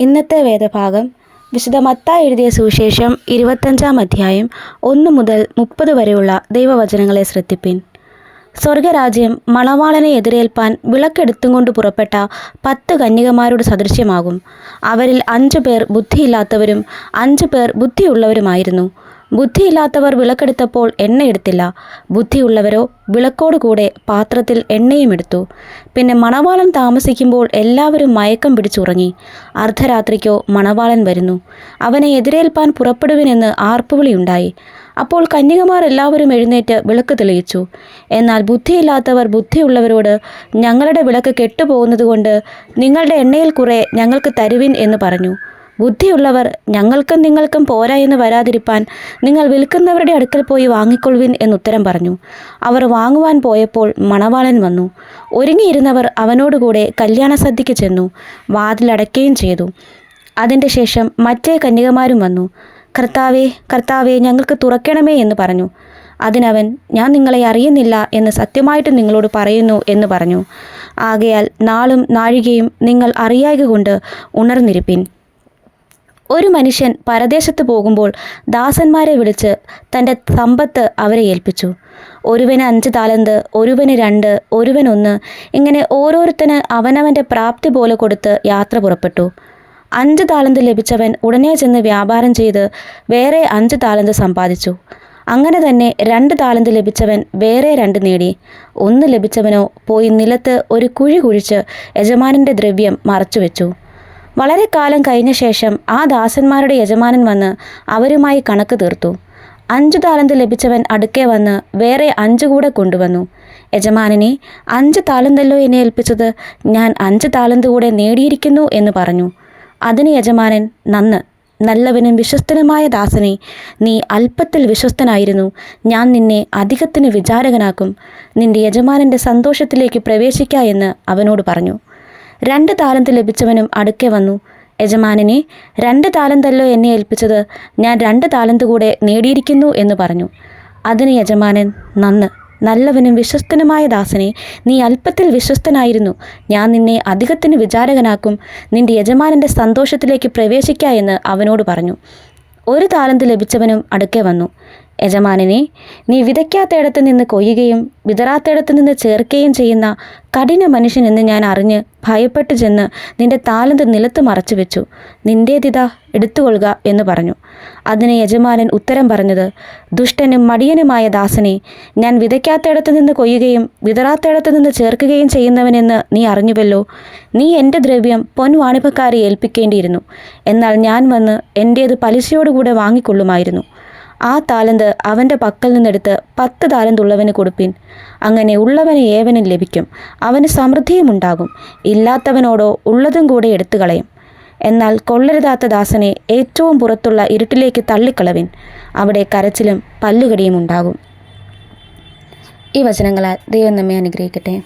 ഇന്നത്തെ വേദഭാഗം വിശുദ്ധ മത്തായി എഴുതിയ സുവിശേഷം ഇരുപത്തഞ്ചാം അധ്യായം ഒന്ന് മുതൽ മുപ്പത് വരെയുള്ള ദൈവവചനങ്ങളെ ശ്രദ്ധിപ്പിൻ. സ്വർഗരാജ്യം മണവാളനെ എതിരേൽപ്പാൻ വിളക്കെടുത്തും കൊണ്ട് പുറപ്പെട്ട പത്ത് കന്യകമാരുടെ സദൃശ്യമാകും. അവരിൽ അഞ്ചു പേർ ബുദ്ധിയില്ലാത്തവരും അഞ്ചു പേർ ബുദ്ധിയുള്ളവരുമായിരുന്നു. ബുദ്ധിയില്ലാത്തവർ വിളക്കെടുത്തപ്പോൾ എണ്ണയെടുത്തില്ല. ബുദ്ധിയുള്ളവരോ വിളക്കോടുകൂടെ പാത്രത്തിൽ എണ്ണയും എടുത്തു. പിന്നെ മണവാളൻ താമസിക്കുമ്പോൾ എല്ലാവരും മയക്കം പിടിച്ചുറങ്ങി. അർദ്ധരാത്രിക്കോ മണവാളൻ വരുന്നു. അവനെ എതിരേൽപ്പാൻ പുറപ്പെടുവിനെന്ന് ആർപ്പുവിളിയുണ്ടായി. അപ്പോൾ കന്യകമാർ എല്ലാവരും എഴുന്നേറ്റ് വിളക്ക് തെളിയിച്ചു. എന്നാൽ ബുദ്ധിയില്ലാത്തവർ ബുദ്ധിയുള്ളവരോട് ഞങ്ങളുടെ വിളക്ക് കെട്ടുപോകുന്നതുകൊണ്ട് നിങ്ങളുടെ എണ്ണയിൽ കുറെ ഞങ്ങൾക്ക് തരുവിൻ എന്ന് പറഞ്ഞു. ബുദ്ധിയുള്ളവർ ഞങ്ങൾക്കും നിങ്ങൾക്കും പോരാ എന്ന് വരാതിരിപ്പാൻ നിങ്ങൾ വിൽക്കുന്നവരുടെ അടുക്കൽ പോയി വാങ്ങിക്കൊള്ളുവിൻ എന്നുത്തരം പറഞ്ഞു. അവർ വാങ്ങുവാൻ പോയപ്പോൾ മണവാളൻ വന്നു. ഒരുങ്ങിയിരുന്നവർ അവനോടുകൂടെ കല്യാണ സദ്യയ്ക്ക് ചെന്നു വാതിലടയ്ക്കുകയും ചെയ്തു. അതിന്റെ ശേഷം മറ്റേ കന്യകമാരും വന്നു. കർത്താവേ കർത്താവേ ഞങ്ങൾക്ക് തുറക്കണമേ എന്ന് പറഞ്ഞു. അതിനവൻ ഞാൻ നിങ്ങളെ അറിയുന്നില്ല എന്ന് സത്യമായിട്ട് നിങ്ങളോട് പറയുന്നു എന്ന് പറഞ്ഞു. ആകയാൽ നാളും നാഴികയും നിങ്ങൾ അറിയായക കൊണ്ട് ഉണർന്നിരിപ്പിൻ. ഒരു മനുഷ്യൻ പരദേശത്ത് പോകുമ്പോൾ ദാസന്മാരെ വിളിച്ച് തന്റെ സമ്പത്ത് അവരെ ഏൽപ്പിച്ചു. ഒരുവന് അഞ്ച് താലന്ത് ഒരുവന് രണ്ട് ഒരുവനൊന്ന് ഇങ്ങനെ ഓരോരുത്തന് അവനവന്റെ പ്രാപ്തി പോലെ കൊടുത്ത് യാത്ര പുറപ്പെട്ടു. അഞ്ച് താലന്ത് ലഭിച്ചവൻ ഉടനെ ചെന്ന് വ്യാപാരം ചെയ്ത് വേറെ അഞ്ച് താലന്ത് സമ്പാദിച്ചു. അങ്ങനെ തന്നെ രണ്ട് താലന്ത് ലഭിച്ചവൻ വേറെ രണ്ട് നേടി. ഒന്ന് ലഭിച്ചവനോ പോയി നിലത്ത് ഒരു കുഴി കുഴിച്ച് യജമാനന്റെ ദ്രവ്യം മറച്ചുവെച്ചു. വളരെ കാലം കഴിഞ്ഞ ശേഷം ആ ദാസന്മാരുടെ യജമാനൻ വന്ന് അവരുമായി കണക്ക് തീർത്തു. അഞ്ചു താലന്ത് ലഭിച്ചവൻ അടുക്കെ വന്ന് വേറെ അഞ്ചു കൂടെ കൊണ്ടുവന്നു. യജമാനനെ അഞ്ച് താലന്തല്ലോ എന്നെ ഏൽപ്പിച്ചത് ഞാൻ അഞ്ച് താലന്ത് കൂടെ നേടിയിരിക്കുന്നു എന്ന് പറഞ്ഞു. അതിന് യജമാനൻ നന്ന് നല്ലവനും വിശ്വസ്തനുമായ ദാസനെ നീ അല്പത്തിൽ വിശ്വസ്തനായിരുന്നു. ഞാൻ നിന്നെ അധികത്തിന് വിചാരകനാക്കും. നിന്റെ യജമാനന്റെ സന്തോഷത്തിലേക്ക് പ്രവേശിക്ക എന്ന് അവനോട് പറഞ്ഞു. രണ്ട് താലന്ത് ലഭിച്ചവനും അടുക്കെ വന്നു. യജമാനനെ രണ്ട് താലന്തല്ലോ എന്നെ ഏൽപ്പിച്ചത്. ഞാൻ രണ്ട് താലന്ത് കൂടെ നേടിയിരിക്കുന്നു എന്ന് പറഞ്ഞു. അതിന് യജമാനൻ നന്ന്. നല്ലവനും വിശ്വസ്തനുമായ ദാസനെ നീ അല്പത്തിൽ വിശ്വസ്തനായിരുന്നു. ഞാൻ നിന്നെ അധികത്തിന് വിചാരകനാക്കും. നിന്റെ യജമാനന്റെ സന്തോഷത്തിലേക്ക് പ്രവേശിക്ക എന്ന് അവനോട് പറഞ്ഞു. ഒരു താലന്ത് ലഭിച്ചവനും അടുക്കെ വന്നു. യജമാനനെ നീ വിതയ്ക്കാത്തയിടത്ത് നിന്ന് കൊയ്യുകയും വിതറാത്തയിടത്ത് നിന്ന് ചേർക്കുകയും ചെയ്യുന്ന കഠിന മനുഷ്യൻ എന്ന് ഞാൻ അറിഞ്ഞ് ഭയപ്പെട്ടു ചെന്ന് നിന്റെ താലന്ത് നിലത്ത് മറച്ചു വെച്ചു. നിന്റേതിത എടുത്തുകൊള്ളുക എന്ന് പറഞ്ഞു. അതിന് യജമാനൻ ഉത്തരം പറഞ്ഞത് ദുഷ്ടനും മടിയനുമായ ദാസനെ ഞാൻ വിതയ്ക്കാത്തയിടത്ത് നിന്ന് കൊയ്യുകയും വിതറാത്തയിടത്ത് നിന്ന് ചേർക്കുകയും ചെയ്യുന്നവനെന്ന് നീ അറിഞ്ഞുവല്ലോ. നീ എന്റെ ദ്രവ്യം പൊൻവാണിഭക്കാരെ ഏൽപ്പിക്കേണ്ടിയിരുന്നു. എന്നാൽ ഞാൻ വന്ന് എന്റേത് പലിശയോടുകൂടെ വാങ്ങിക്കൊള്ളുമായിരുന്നു. ആ താലന്ത് അവന്റെ പക്കൽ നിന്നെടുത്ത് പത്ത് താലന്തുള്ളവന് കൊടുപ്പിൻ. അങ്ങനെ ഉള്ളവന് ഏവനും ലഭിക്കും. അവന് സമൃദ്ധിയും ഉണ്ടാകും. ഇല്ലാത്തവനോടോ ഉള്ളതും കൂടെ എടുത്തു കളയും എന്നാൽ കൊള്ളരുതാത്ത ദാസനെ ഏറ്റവും പുറത്തുള്ള ഇരുട്ടിലേക്ക് തള്ളിക്കളവിൻ. അവിടെ കരച്ചിലും പല്ലുകടിയും ഉണ്ടാകും. ഈ വചനങ്ങളാൽ ദൈവം നമ്മെ അനുഗ്രഹിക്കട്ടെ.